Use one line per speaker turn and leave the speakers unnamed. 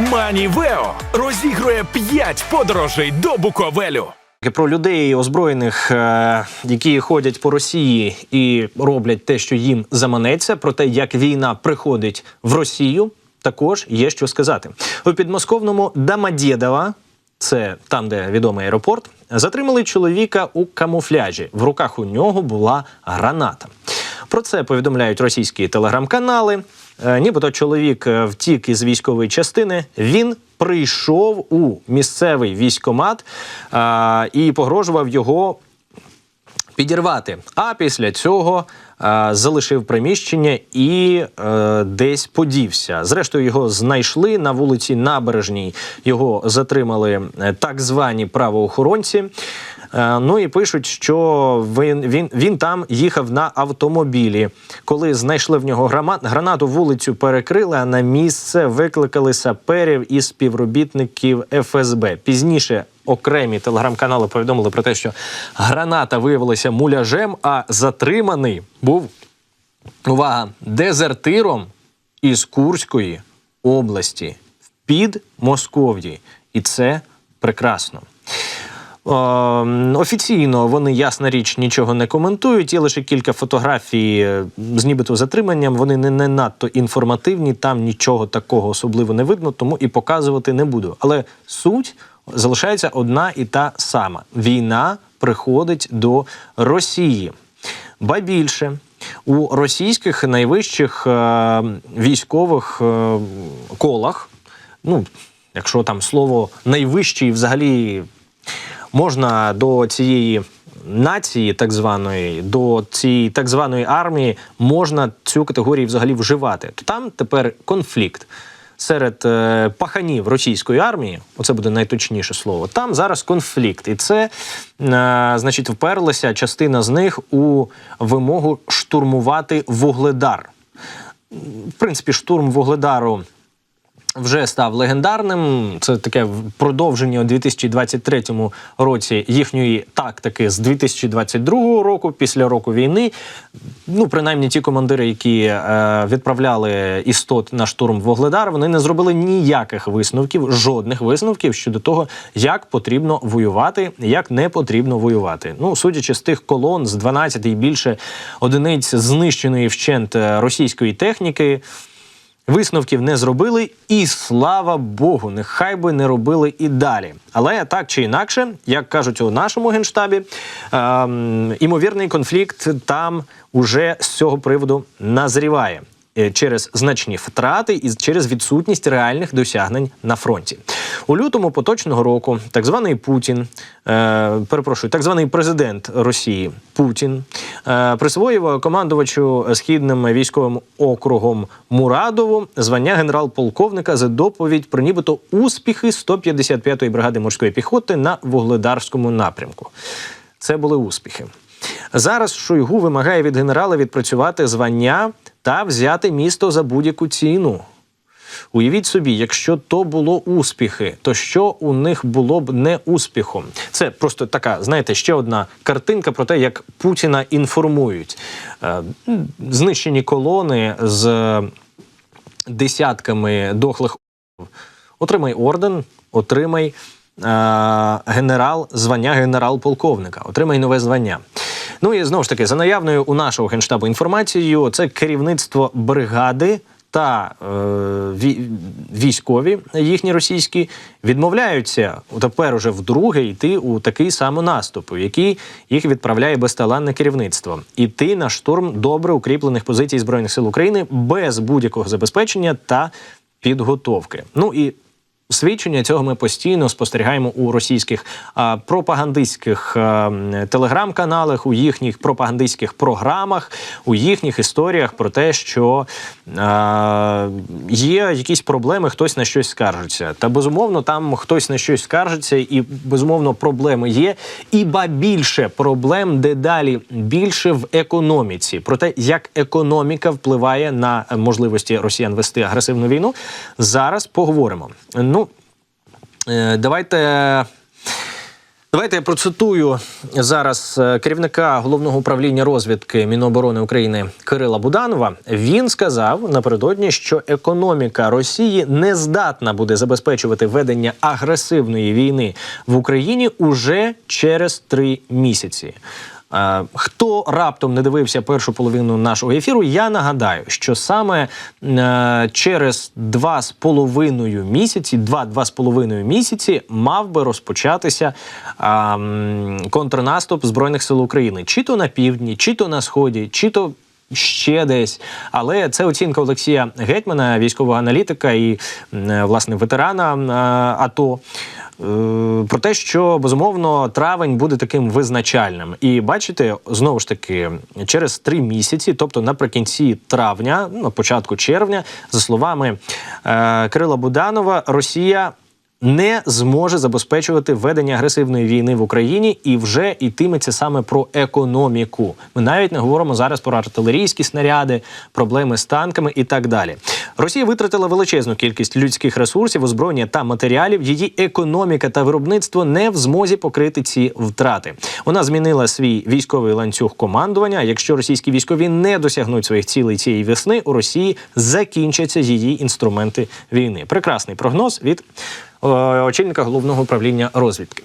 Манівео розігрує 5 подорожей до Буковелю.
Про людей озброєних, е, які ходять по Росії і роблять те, що їм заманеться, про те, як війна приходить в Росію, також є що сказати. У підмосковному Дамадєдова, це там, де відомий аеропорт, затримали чоловіка у камуфляжі. В руках у нього була граната. Про це повідомляють російські телеграм-канали. Е, Нібито чоловік е, втік із військової частини. Він прийшов у місцевий військомат е, і погрожував його підірвати. А після цього залишив приміщення і е, десь подівся. Зрештою, його знайшли на вулиці Набережній. Його затримали е, так звані правоохоронці. Е, ну і пишуть, що він, він, він там їхав на автомобілі. Коли знайшли в нього гранату, вулицю перекрили, а на місце викликали саперів і співробітників ФСБ. Пізніше окремі телеграм-канали повідомили про те, що граната виявилася муляжем, а затриманий був увага дезертиром із Курської області під Москов'ї. І це прекрасно. Е, Офіційно вони ясна річ нічого не коментують. Є лише кілька фотографій е, з нібито затриманням. Вони не, не надто інформативні, там нічого такого особливо не видно, тому і показувати не буду. Але суть залишається одна і та сама: війна приходить до Росії. Ба більше у російських найвищих е, військових е, колах, ну якщо там слово найвищий взагалі можна до цієї нації, так званої, до цієї так званої армії, можна цю категорію взагалі вживати. То там тепер конфлікт. Серед е, паханів російської армії, оце буде найточніше слово. Там зараз конфлікт, і це, е, значить, вперлася частина з них у вимогу штурмувати вугледар. В принципі, штурм вугледару вже став легендарним. Це таке продовження у 2023 році їхньої тактики з 2022 року, після року війни. Ну, принаймні, ті командири, які е, відправляли істот на штурм Вогледар, вони не зробили ніяких висновків, жодних висновків щодо того, як потрібно воювати, як не потрібно воювати. Ну, судячи з тих колон з 12 і більше одиниць знищеної вщент е, російської техніки. Висновків не зробили, і слава Богу, нехай би не робили і далі. Але так чи інакше, як кажуть у нашому генштабі, ем, імовірний конфлікт там уже з цього приводу назріває. е, Через значні втрати і через відсутність реальних досягнень на фронті у лютому поточного року. Так званий Путін, е, перепрошую, так званий президент Росії Путін е, присвоїв командувачу східним військовим округом Мурадову звання генерал-полковника за доповідь про нібито успіхи 155-ї бригади морської піхоти на вугледарському напрямку. Це були успіхи. Зараз Шойгу вимагає від генерала відпрацювати звання та взяти місто за будь-яку ціну. Уявіть собі, якщо то було успіхи, то що у них було б не успіхом? Це просто така, знаєте, ще одна картинка про те, як Путіна інформують. Е, Знищені колони з десятками дохлих отримай орден, отримай е, генерал, звання генерал-полковника, отримай нове звання. Ну і знову ж таки, за наявною у нашого генштабу інформацією, це керівництво бригади. Та е, військові їхні російські відмовляються тепер уже вдруге йти у такий самонаступ, у який їх відправляє безталанне керівництво. Іти на штурм добре укріплених позицій збройних сил України без будь-якого забезпечення та підготовки. Ну і Свідчення цього ми постійно спостерігаємо у російських а, пропагандистських телеграм-каналах, у їхніх пропагандистських програмах, у їхніх історіях про те, що а, є якісь проблеми, хтось на щось скаржиться. Та безумовно, там хтось на щось скаржиться, і безумовно проблеми є. І ба більше проблем дедалі більше в економіці. Про те, як економіка впливає на е, можливості росіян вести агресивну війну, зараз поговоримо. Ну, давайте. Давайте я процитую зараз е, керівника головного управління розвідки Міноборони України Кирила Буданова. Він сказав напередодні, що економіка Росії не здатна буде забезпечувати ведення агресивної війни в Україні уже через три місяці. Е, Хто раптом не дивився першу половину нашого ефіру, я нагадаю, що саме е, через два з половиною місяці, два-два з половиною місяці мав би розпочатися контрнаступ збройних сил України, чи то на півдні, чи то на сході, чи то. Ще десь, але це оцінка Олексія Гетьмана, військового аналітика і е, власне ветерана АТО. Е, Про те, що безумовно травень буде таким визначальним, і бачите, знову ж таки, через три місяці, тобто наприкінці травня, на початку червня, за словами е, Кирила Буданова, Росія не зможе забезпечувати ведення агресивної війни в Україні і вже йтиметься саме про економіку. Ми навіть не говоримо зараз про артилерійські снаряди, проблеми з танками і так далі. Росія витратила величезну кількість людських ресурсів, озброєння та матеріалів. Її економіка та виробництво не в змозі покрити ці втрати. Вона змінила свій військовий ланцюг командування. Якщо російські військові не досягнуть своїх цілей цієї весни, у Росії закінчаться її інструменти війни. Прекрасний прогноз від очільника головного управління розвідки.